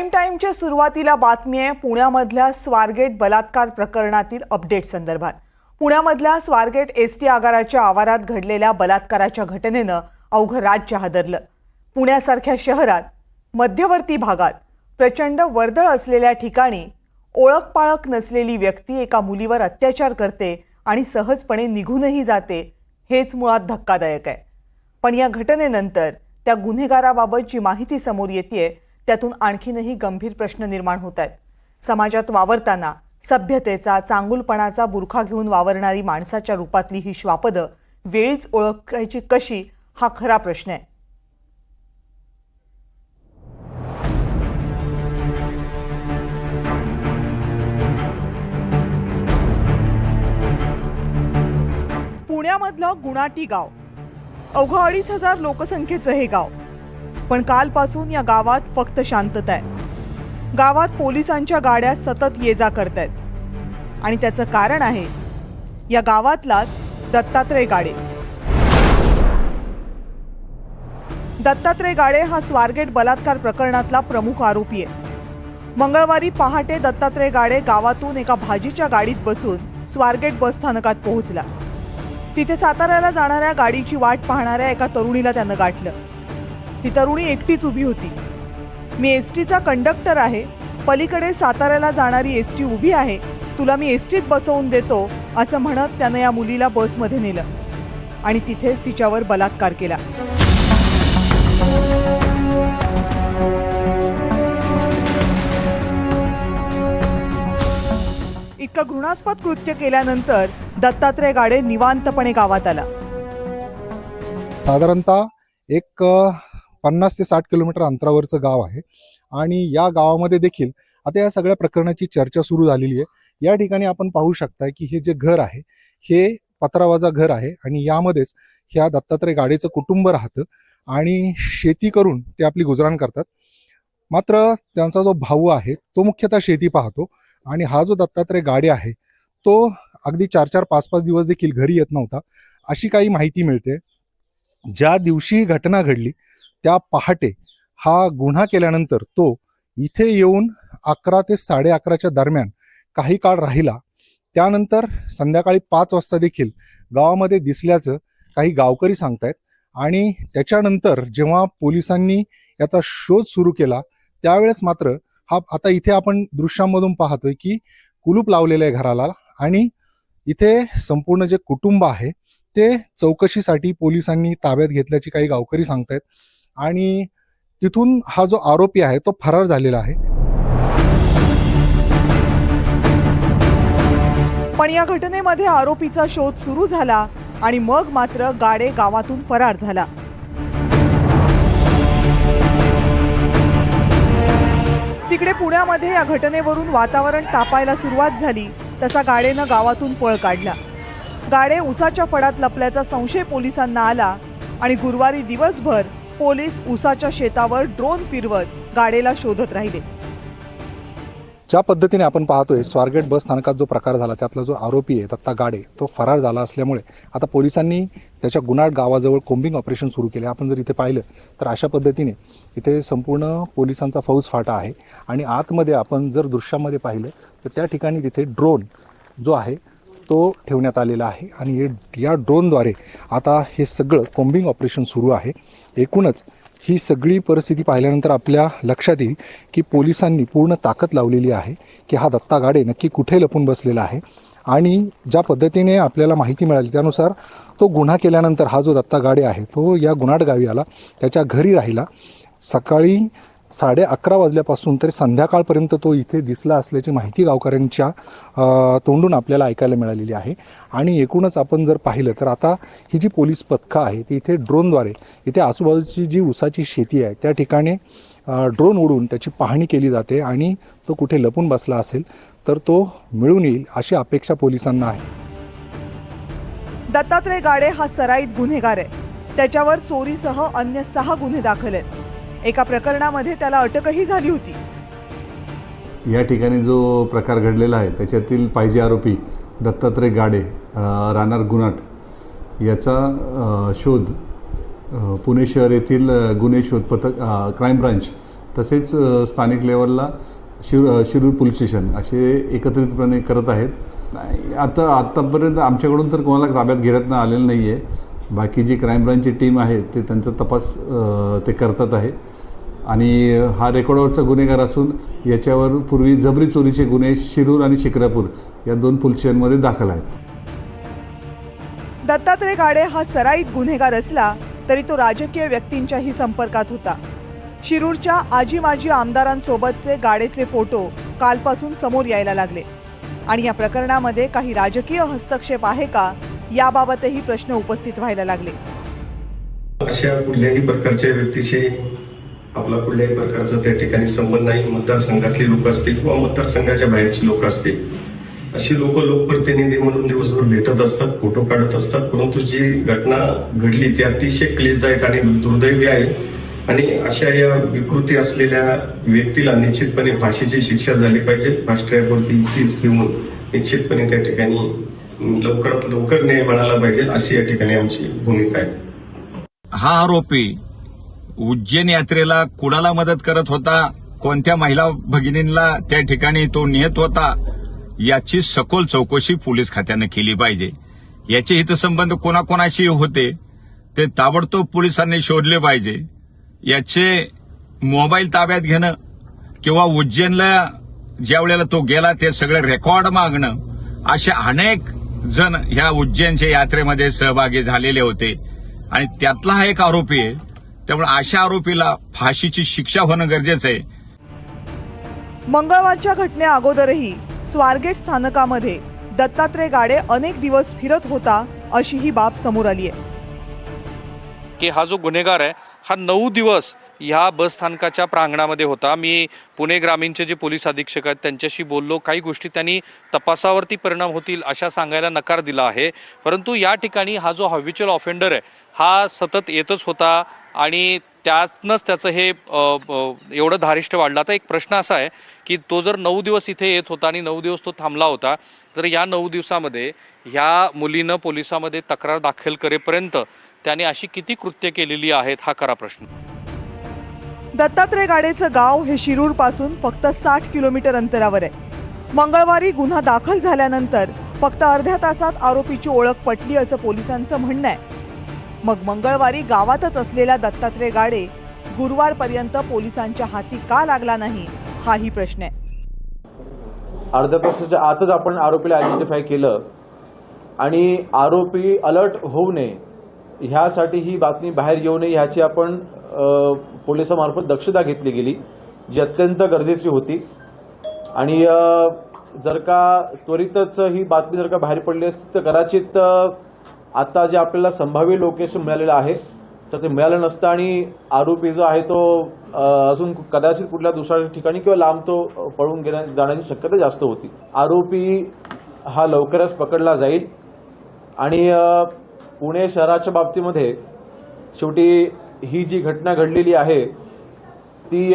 टाइमच्या टाईमच्या सुरुवातीला बातमी आहे पुण्यामधल्या स्वारगेट बलात्कार प्रकरणातील अपडेट संदर्भात. पुण्यामधल्या स्वारगेट एस टी आगाराच्या आवारात घडलेल्या बलात्काराच्या घटनेनं अवघं राज्य हादरलं. पुण्यासारख्या शहरात मध्यवर्ती भागात प्रचंड वर्दळ असलेल्या ठिकाणी ओळखपाळख नसलेली व्यक्ती एका मुलीवर अत्याचार करते आणि सहजपणे निघूनही जाते हेच मुळात धक्कादायक आहे. पण या घटनेनंतर त्या गुन्हेगाराबाबत जी माहिती समोर येते त्यातून आणखीनही गंभीर प्रश्न निर्माण होत आहेत. समाजात वावरताना सभ्यतेचा चांगुलपणाचा बुरखा घेऊन वावरणारी माणसाच्या रूपातली ही श्वापदं वेळीच ओळखायची कशी हा खरा प्रश्न आहे. पुण्यामधलं गुणाटी गाव. अवघं अडीच हजार लोकसंख्येचं हे गाव. पण कालपासून या गावात फक्त शांतता आहे. गावात पोलिसांच्या गाड्या सतत ये जा करतायत. आणि त्याचं कारण आहे या गावातलाच दत्तात्रय गाडे. दत्तात्रय गाडे हा स्वारगेट बलात्कार प्रकरणातला प्रमुख आरोपी आहे. मंगळवारी पहाटे दत्तात्रय गाडे गावातून एका भाजीच्या गाडीत बसून स्वारगेट बसस्थानकात पोहोचला. तिथे साताऱ्याला जाणाऱ्या गाडीची वाट पाहणाऱ्या एका तरुणीला त्यानं गाठलं. ती तरुणी एकटीच उभी होती. मी एस टीचा कंडक्टर आहे. पलीकडे साताऱ्याला जाणारी एस टी उभी आहे. तुला मी एस टीत बसवून देतो असं म्हणत त्यानं या मुलीला बसमध्ये नेलं. आणि तिथेच तिच्यावर बलात्कार केला. इतकं घृणास्पद कृत्य केल्यानंतर दत्तात्रय गाडे निवांतपणे गावात आला. साधारणतः एक पन्नास ते साठ किलोमीटर अंतरावरचं गाव आहे. आणि या गावामध्ये देखील आता या सगळ्या प्रकरणाची चर्चा सुरू झालेली आहे. या ठिकाणी आपण पाहू शकता की हे जे घर आहे हे पत्रावाजा घर आहे आणि यामध्येच ह्या दत्तात्रय गाडेचं कुटुंब राहतं आणि शेती करून ते आपली गुजराण करतात. मात्र त्यांचा जो भाऊ आहे तो मुख्यतः शेती पाहतो आणि हा जो दत्तात्रय गाडे आहे तो अगदी चार चार पाच पाच दिवस देखील घरी येत नव्हता. अशी काही माहिती मिळते. ज्या दिवशी ही घटना घडली त्या पहाटे हा गुन्हा केल्यानंतर तो इथे येऊन अकरा ते साडे अकराच्या दरम्यान काही काळ राहिला. त्यानंतर संध्याकाळी पाच वाजता देखील गावामध्ये दिसल्याचं काही गावकरी सांगतायत आणि त्याच्यानंतर जेव्हा पोलिसांनी याचा शोध सुरू केला त्यावेळेस मात्र हा आता इथे आपण दृश्यांमधून पाहतोय की कुलूप लावलेलं आहे घराला आणि इथे संपूर्ण जे कुटुंब आहे ते चौकशीसाठी पोलिसांनी ताब्यात घेतल्याची काही गावकरी सांगतायत. आणि तिथून हा जो आरोपी आहे तो फरार झालेला आहे. पण या घटनेमध्ये आरोपीचा शोध सुरू झाला आणि मग मात्र गाडे गावातून फरार झाला. तिकडे पुण्यामध्ये या घटनेवरून वातावरण तापायला सुरुवात झाली तसा गाडेनं गावातून पळ काढला. गाडे उसाच्या फडात लपल्याचा संशय पोलिसांना आला आणि गुरुवारी दिवसभर पोलीस उसाच्या शेतावर ड्रोन फिरवत गाडेला शोधत राहिले. ज्या पद्धतीने आपण पाहतोय स्वारगेट बस स्थानकात जो प्रकार झाला त्यातला जो आरोपी आहे दत्ता गाडे तो फरार झाला असल्यामुळे आता पोलिसांनी त्याच्या गुनाड गावाजवळ कोम्बिंग ऑपरेशन सुरू केले. आपण जर इथे पाहिलं तर अशा पद्धतीने इथे संपूर्ण पोलिसांचा फौज फाटा आहे. आणि आतमध्ये आपण जर दृश्यामध्ये पाहिलं तर त्या ठिकाणी तिथे ड्रोन जो आहे तो ठेवण्यात आलेला आहे आणि या ड्रोनद्वारे आता हे सगळं कोम्बिंग ऑपरेशन सुरू आहे. एकूणच ही सगळी परिस्थिती पाहिल्यानंतर आपल्या लक्षात येईल की पोलिसांनी पूर्ण ताकद लावलेली आहे की हा दत्ता गाडे नक्की कुठे लपून बसलेला आहे आणि ज्या पद्धतीने आपल्याला माहिती मिळाली त्यानुसार तो गुन्हा केल्यानंतर हा जो दत्ता गाडे आहे तो या गुन्हाट गावी आला त्याच्या घरी राहिला. सकाळी साडे अकरा वाजल्यापासून तरी संध्याकाळपर्यंत तो इथे दिसला असल्याची माहिती गावकऱ्यांच्या तोंडून आपल्याला ऐकायला मिळालेली आहे. आणि एकूणच आपण जर पाहिलं तर आता ही जी पोलीस पथकं आहे ती इथे ड्रोनद्वारे इथे आजूबाजूची जी उसाची शेती आहे त्या ठिकाणी ड्रोन उडून त्याची पाहणी केली जाते आणि तो कुठे लपून बसला असेल तर तो मिळून येईल अशी अपेक्षा पोलिसांना आहे. दत्तात्रय गाडे हा सराईत गुन्हेगार आहे. त्याच्यावर चोरीसह अन्य सहा गुन्हे दाखल आहेत. एका प्रकरणामध्ये त्याला अटकही झाली होती. या ठिकाणी जो प्रकार घडलेला आहे त्याच्यातील पाहिजे आरोपी दत्तात्रय गाडे रानार राहणार गुनाट याचा शोध पुणे शहर येथील गुन्हे शोध पथक क्राईम ब्रांच तसेच स्थानिक लेवलला शिर शिरूर पोलीस स्टेशन असे एकत्रितपणे करत आहेत. आता आत्तापर्यंत आमच्याकडून तर कोणाला ताब्यात घेण्यात आलेलं नाही आहे बाकी जी क्राईम ब्रांचची टीम आहे ते त्यांचा तपास ते करतात आहे. आणि हा रेकॉर्डवरचा गुन्हेगार असून याच्यावर पूर्वी जबरी चोरीचे गुन्हे शिरूर आणि शिक्रापूर या दोन पोलीस स्टेशनमध्ये दाखल आहेत. दत्तात्रय गाडे हा सराईत गुन्हेगार असला तरी तो राजकीय व्यक्तींच्याही संपर्कात होता. शिरूरच्या आजी माजी आमदारांसोबतचे गाडेचे फोटो कालपासून समोर यायला लागले. आणि या प्रकरणामध्ये काही राजकीय हस्तक्षेप आहे का याबाबतही प्रश्न उपस्थित व्हायला लागले. अशा कुठल्याही प्रकारच्या व्यक्तीशी आपला कुठल्याही प्रकारचा त्या ठिकाणी संबंध नाही. मतदारसंघातले लोक असतील किंवा मतदारसंघाच्या बाहेरची लोक असतील. अशी लोक लोकप्रतिनिधी म्हणून दिवसभर भेटत असतात फोटो काढत असतात. परंतु जी घटना घडली ती अतिशय क्लेशदायक आणि दुर्दैवी आहे. आणि अशा या विकृती असलेल्या व्यक्तीला निश्चितपणे फाशीची शिक्षा झाली पाहिजे. फास्ट ट्रॅकवरती केस घेऊन निश्चितपणे त्या ठिकाणी लवकरात लवकर न्याय मिळाला पाहिजे अशी या ठिकाणी आमची भूमिका आहे. हा आरोपी उज्जैन यात्रेला कुणाला मदत करत होता? कोणत्या महिला भगिनींना त्या ठिकाणी तो नेत होता? याची सखोल चौकशी पोलीस खात्यानं केली पाहिजे. याचे हितसंबंध कोणाकोणाशी होते? ते ताबडतोब पोलिसांनी शोधले पाहिजे. याचे मोबाईल ताब्यात घेणं किंवा उज्जैनला ज्या वेळेला तो गेला ते सगळे रेकॉर्ड मागणं असे अनेक जण ह्या उज्जैनच्या यात्रेमध्ये सहभागी झालेले होते. आणि त्यातला हा एक आरोपी आहे त्यामुळे अशा आरोपीला फाशीची शिक्षा होणं गरजेचं आहे. मंगळवारच्या घटने अगोदरही स्वारगेट स्थानकामध्ये दत्तात्रय गाडे अनेक दिवस फिरत होता अशी ही बाब समोर आली आहे. की हा जो गुन्हेगार आहे हा नऊ दिवस ह्या बस स्थानकाच्या प्रांगणामध्ये होता. मी पुणे ग्रामीणचे जे पोलीस अधीक्षक आहेत त्यांच्याशी बोललो. काही गोष्टी त्यांनी तपासावरती परिणाम होतील अशा सांगायला नकार दिला आहे. परंतु या ठिकाणी हा जो हॅबिच्युअल ऑफेंडर आहे हा सतत येतच होता. आणि त्यातनंच त्याचं हे एवढं धारिष्ट वाढलं. आता एक प्रश्न असा आहे की तो जर नऊ दिवस इथे येत होता आणि नऊ दिवस तो थांबला होता तर या नऊ दिवसामध्ये ह्या मुलीनं पोलिसामध्ये तक्रार दाखल करेपर्यंत त्याने अशी किती कृत्य केलेली आहेत हा खरा प्रश्न. दत्तात्रय गाडेचं गाव हे शिरूरपासून फक्त साठ किलोमीटर अंतरावर आहे. मंगळवारी गुन्हा दाखल झाल्यानंतर फक्त अर्ध्या तासात आरोपीची ओळख पटली असं पोलिसांचं म्हणणं आहे. मग मंगळवारी गावातच असलेला दत्तात्रय गाडे गुरुवारपर्यंत पोलिसांच्या हाती का लागला नाही हाही प्रश्न आहे. अर्ध्या तासाच्या आतच आपण आरोपीला आयडेंटिफाय केलं. आणि आरोपी अलर्ट होऊ नये ह्यासाठी ही बातमी बाहेर येऊ नये ह्याची आपण पोलिसामार्फत दक्षता घेतली गेली जी अत्यंत गरजेची होती. आणि जर का त्वरितच ही बातमी जर का बाहेर पडली असती तर कदाचित आता जे आपल्याला संभाव्य लोकेशन मिळालेलं आहे तर ते मिळालं नसतं आणि आरोपी जो आहे तो अजून कदाचित कुठल्या दुसऱ्या ठिकाणी किंवा लांब तो पळून गेल्या जाण्याची शक्यता जास्त होती. आरोपी हा लवकरच पकडला जाईल आणि पुणे शहराच्या बाबतीमध्ये शेवटी ही जी घटना घडलेली आहे ती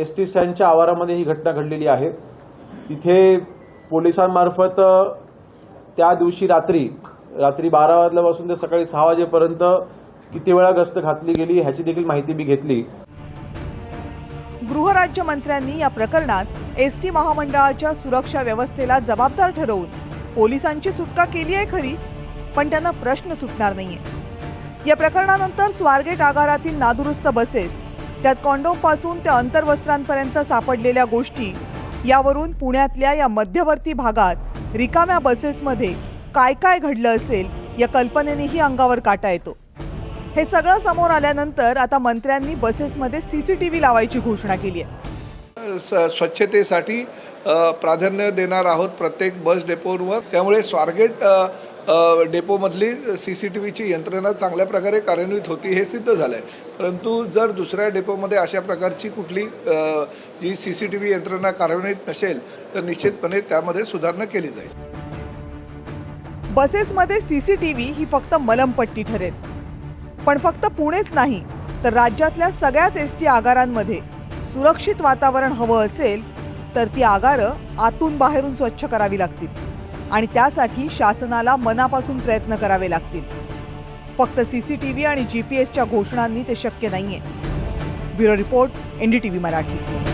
एस टी स्टँडच्या आवारामध्ये ही घटना घडलेली आहे. तिथे पोलिसांमार्फत त्या दिवशी रात्री रात्री बारा वाजल्यापासून ते सकाळी सहा वाजेपर्यंत किती वेळा गस्त घातली गेली ह्याची देखील माहिती मी घेतली. गृहराज्यमंत्र्यांनी या प्रकरणात एस टी महामंडळाच्या सुरक्षा व्यवस्थेला जबाबदार ठरवून पोलिसांची सुटका केली आहे खरी पण त्यांना प्रश्न सुटणार नाहीये. या प्रकरणानंतर स्वारगेट आगारातील नादुरुस्त बसेस त्यात कॉन्डोमपासून ते अंतर्वस्त्रांपर्यंत सापडलेल्या गोष्टी यावरून पुण्यातल्या या मध्यवर्ती भागात रिकाम्या बसेसमध्ये काय काय घडलं असेल या कल्पनेनेही अंगावर काटा येतो. हे सगळं समोर आल्यानंतर आता मंत्र्यांनी बसेसमध्ये सी सी टी व्ही लावायची घोषणा केली आहे. स्वच्छतेसाठी प्राधान्य देणार आहोत प्रत्येक बस डेपोवर. त्यामुळे स्वारगेट डेपोमधली सी सी टी व्हीची यंत्रणा चांगल्या प्रकारे कार्यान्वित होती हे सिद्ध झालं आहे परंतु जर दुसऱ्या डेपोमध्ये अशा प्रकारची कुठली जी सी सी टी व्ही यंत्रणा कार्यान्वित नसेल तर निश्चितपणे त्यामध्ये सुधारणा केली जाईल. बसेसमध्ये सी सी टी व्ही ही फक्त मलमपट्टी ठरेल. पण फक्त पुणेच नाही तर राज्यातल्या सगळ्याच एस टी आगारांमध्ये सुरक्षित वातावरण हवं असेल तर ती आगारं आतून बाहेरून स्वच्छ करावी लागतील आणि त्यासाठी शासनाला मनापासून प्रयत्न करावे लागतील. फक्त सी सी टी व्ही आणि जी पी एसच्या घोषणांनी ते शक्य नाहीये. Bureau report N D T V Marathi.